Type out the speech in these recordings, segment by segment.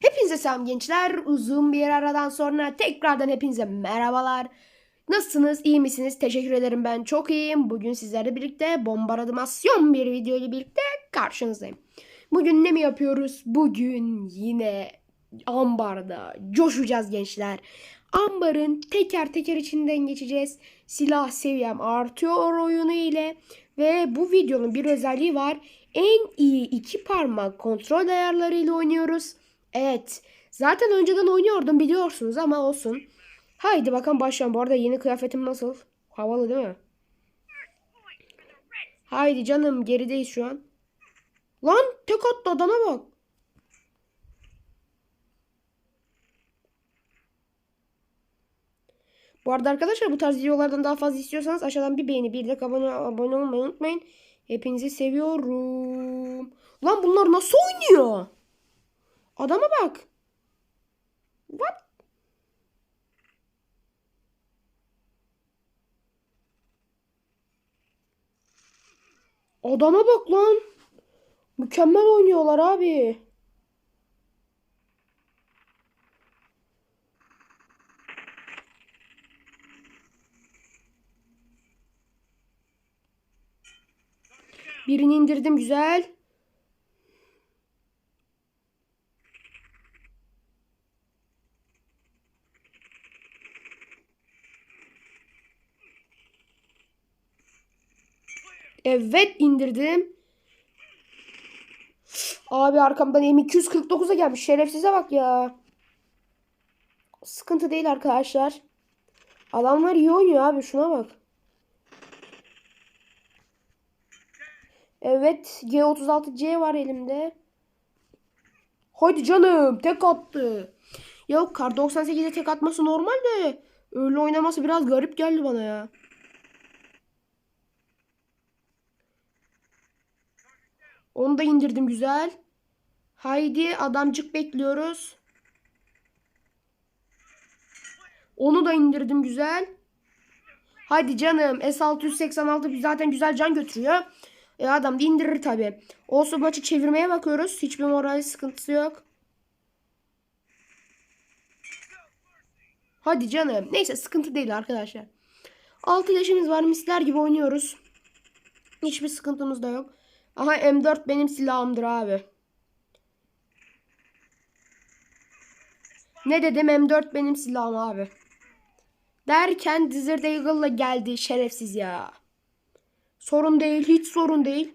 Hepinize selam gençler. Uzun bir aradan sonra tekrardan hepinize merhabalar. Nasılsınız? İyi misiniz? Teşekkür ederim ben çok iyiyim. Bugün sizlerle birlikte bombardımasyon bir video ile birlikte karşınızdayım. Bugün ne mi yapıyoruz? Bugün yine ambarda coşacağız gençler. Ambarın teker teker içinden geçeceğiz. Silah seviyem artıyor oyunu ile. Ve bu videonun bir özelliği var. En iyi iki parmak kontrol ayarlarıyla oynuyoruz. Evet. Zaten önceden oynuyordum biliyorsunuz ama olsun. Haydi bakalım başlayalım. Bu arada yeni kıyafetim nasıl? Havalı değil mi? Haydi canım gerideyiz şu an. Lan tek attı adama bak. Bu arada arkadaşlar bu tarz videolardan daha fazla istiyorsanız aşağıdan bir beğeni bir de abone, abone olmayı unutmayın. Hepinizi seviyorum. Lan bunlar nasıl oynuyor? Adama bak. What? Adama bak lan. Mükemmel oynuyorlar abi. Birini indirdim güzel. Evet indirdim. Abi arkamdan M249'a gelmiş. Şerefsize bak ya. Sıkıntı değil arkadaşlar. Adamlar iyi oynuyor abi. Şuna bak. Evet. G36C var elimde. Haydi canım. Tek attı. Yok kar 98'e tek atması normal de. Öyle oynaması biraz garip geldi bana ya. Onu da indirdim güzel. Haydi adamcık bekliyoruz. Onu da indirdim güzel. Haydi canım S686 zaten güzel can götürüyor. E adam da indirir tabi. Olsun maçı çevirmeye bakıyoruz. Hiçbir moral sıkıntısı yok. Hadi canım. Neyse sıkıntı değil arkadaşlar. 6 yaşımız var. Misler gibi oynuyoruz. Hiçbir sıkıntımız da yok. Aha M4 benim silahımdır abi. Ne dedim M4 benim silahım abi. Derken Desert Eagle'la geldi şerefsiz ya. Sorun değil hiç sorun değil.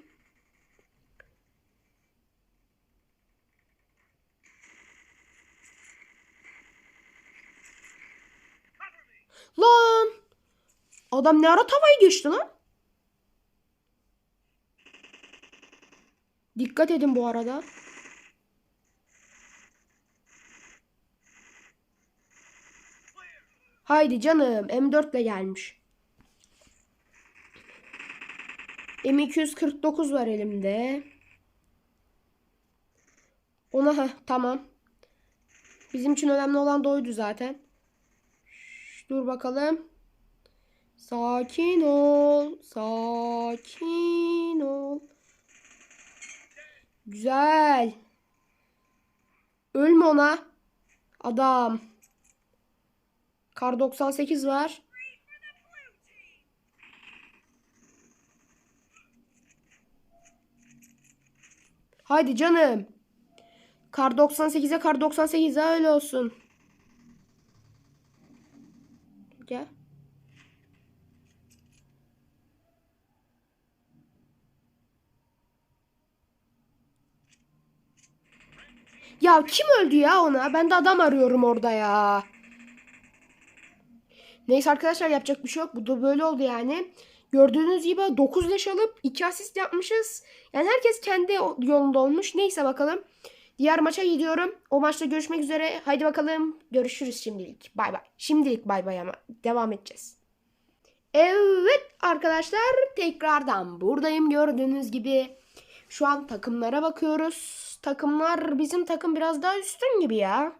Lan. Adam ne ara tavayı geçti lan? Dikkat edin bu arada. Haydi canım M4 ile gelmiş. M249 var elimde. Ona ha tamam. Bizim için önemli olan da oydu zaten. Şş, dur bakalım. Sakin ol. Sakin ol. Güzel. Ölme ona. Adam. Kar 98 var. Haydi canım. Kar 98'e kar 98'e öyle olsun. Gel. Ya kim öldü ya ona? Ben de adam arıyorum orada ya. Neyse arkadaşlar yapacak bir şey yok. Bu da böyle oldu yani. Gördüğünüz gibi 9 leş alıp 2 asist yapmışız. Yani herkes kendi yolunda olmuş. Neyse bakalım. Diğer maça gidiyorum. O maçta görüşmek üzere. Haydi bakalım. Görüşürüz şimdilik. Bay bay. Şimdilik bay bay ama devam edeceğiz. Evet arkadaşlar tekrardan buradayım gördüğünüz gibi. Şu an takımlara bakıyoruz. Takımlar bizim takım biraz daha üstün gibi ya.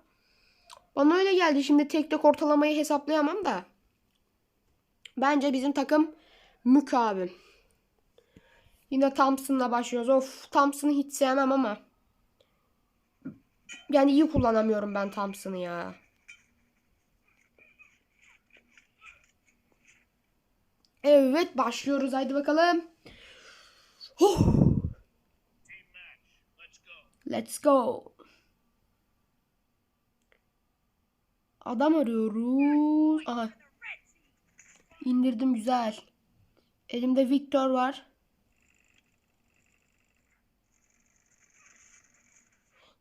Bana öyle geldi. Şimdi tek tek ortalamayı hesaplayamam da. Bence bizim takım mük abi. Yine Thompson'la başlıyoruz. Of Thompson'ı hiç sevmem ama. Yani iyi kullanamıyorum ben Thompson'ı ya. Evet başlıyoruz haydi bakalım. Huh. Let's go. Adam arıyoruz. Aha. İndirdim güzel. Elimde Victor var.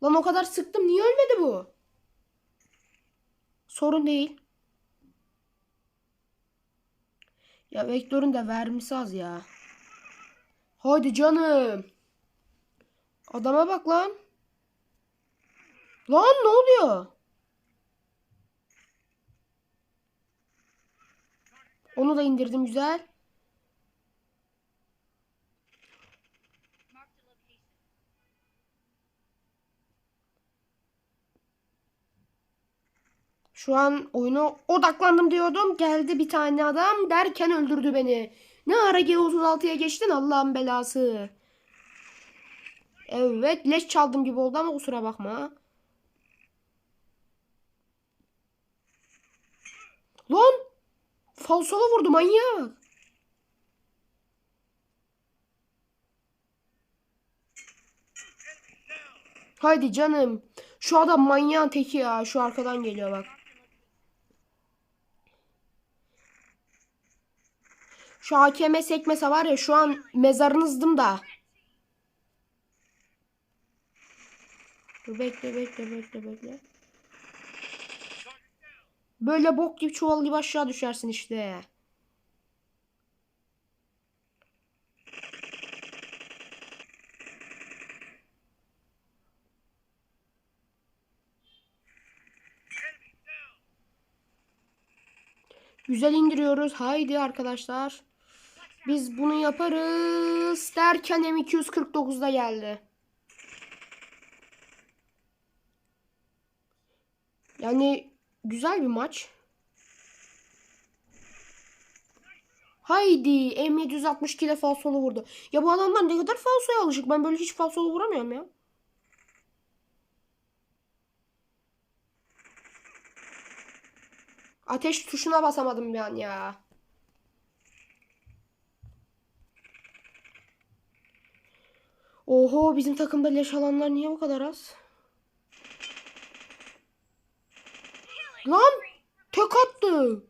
Lan o kadar sıktım niye ölmedi bu? Sorun değil. Ya Vektör'ün de vermesi az ya. Haydi canım. Adama bak lan. Lan ne oluyor? Onu da indirdim güzel. Şu an oyuna odaklandım diyordum. Geldi bir tane adam derken öldürdü beni. Ne ara G36'ya geçtin Allah'ın belası. Evet leş çaldım gibi oldu ama kusura bakma. Lan! Falsolu vurdu manyak. Haydi canım. Şu adam manyağın teki ya. Şu arkadan geliyor bak. Şu hakeme sekmese var ya şu an mezarınızdım da. Dur bekle bekle bekle bekle. Böyle bok gibi çuval gibi aşağı düşersin işte. Güzel indiriyoruz. Haydi arkadaşlar. Biz bunu yaparız. Derken M249'da geldi. Yani güzel bir maç. Haydi M762 ile falsolu vurdu. Ya bu adamlar ne kadar falsoya alışık. Ben böyle hiç falsolu vuramıyorum ya. Ateş tuşuna basamadım an ya. Oho bizim takımda leş alanlar niye bu kadar az? Lan tek attı.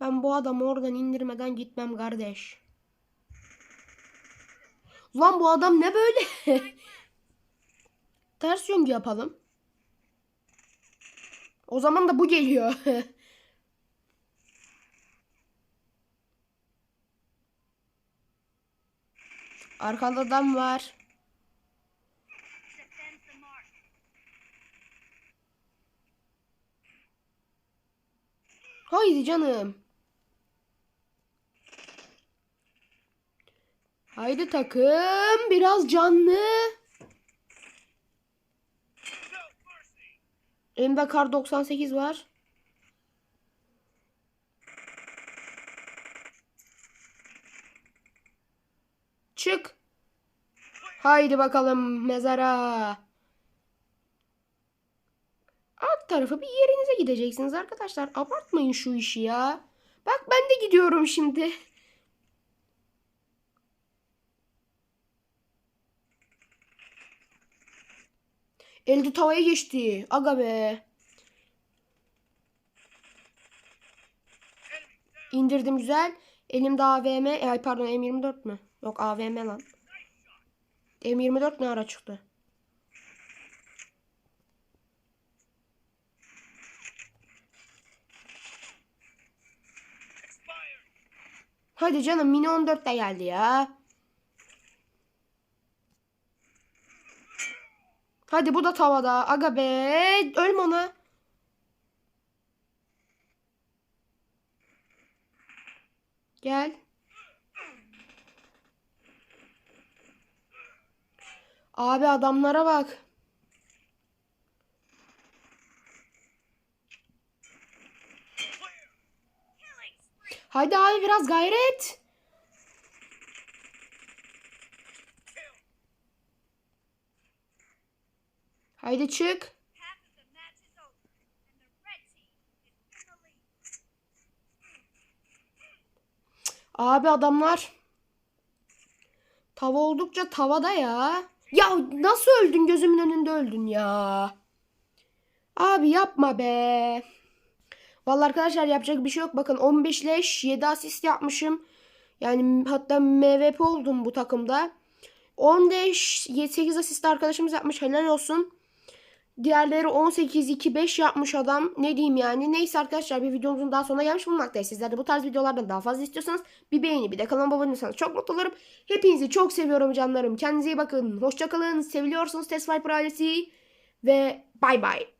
Ben bu adamı oradan indirmeden gitmem kardeş. Lan bu adam ne böyle? Ters yöngü yapalım. O zaman da bu geliyor. Arkanda adam var. Haydi canım. Haydi takım biraz canlı. Elimde kar 98 var. Çık. Haydi bakalım mezara. Alt tarafı bir yerinize gideceksiniz arkadaşlar. Abartmayın şu işi ya. Bak ben de gidiyorum şimdi. Elde tavaya geçti. Aga be. İndirdim güzel. Elimde AVM. e, Ay pardon M24 mü? Yok AVM lan. M24 ne ara çıktı? Hadi canım mini 14 de geldi ya. Hadi bu da tavada. Aga be. Ölme ona. Gel. Abi adamlara bak. Haydi abi biraz gayret. Haydi çık. Abi adamlar tava oldukça tavada ya. Ya nasıl öldün gözümün önünde öldün ya. Abi yapma be. Vallahi arkadaşlar yapacak bir şey yok. Bakın 15 leş 7 asist yapmışım. Yani hatta MVP oldum bu takımda. 10 leş 8 asist arkadaşımız yapmış. Helal olsun. Diğerleri 18 2 5 yapmış adam. Ne diyeyim yani. Neyse arkadaşlar bir videomuzun daha sonuna gelmiş bulunmaktayız. Sizler de bu tarz videolardan daha fazla istiyorsanız bir beğeni bir de kanalıma abone olursanız çok mutlu olurum. Hepinizi çok seviyorum canlarım. Kendinize iyi bakın. Hoşçakalın. Seviliyorsunuz Test Viper ailesi. Ve bay bay.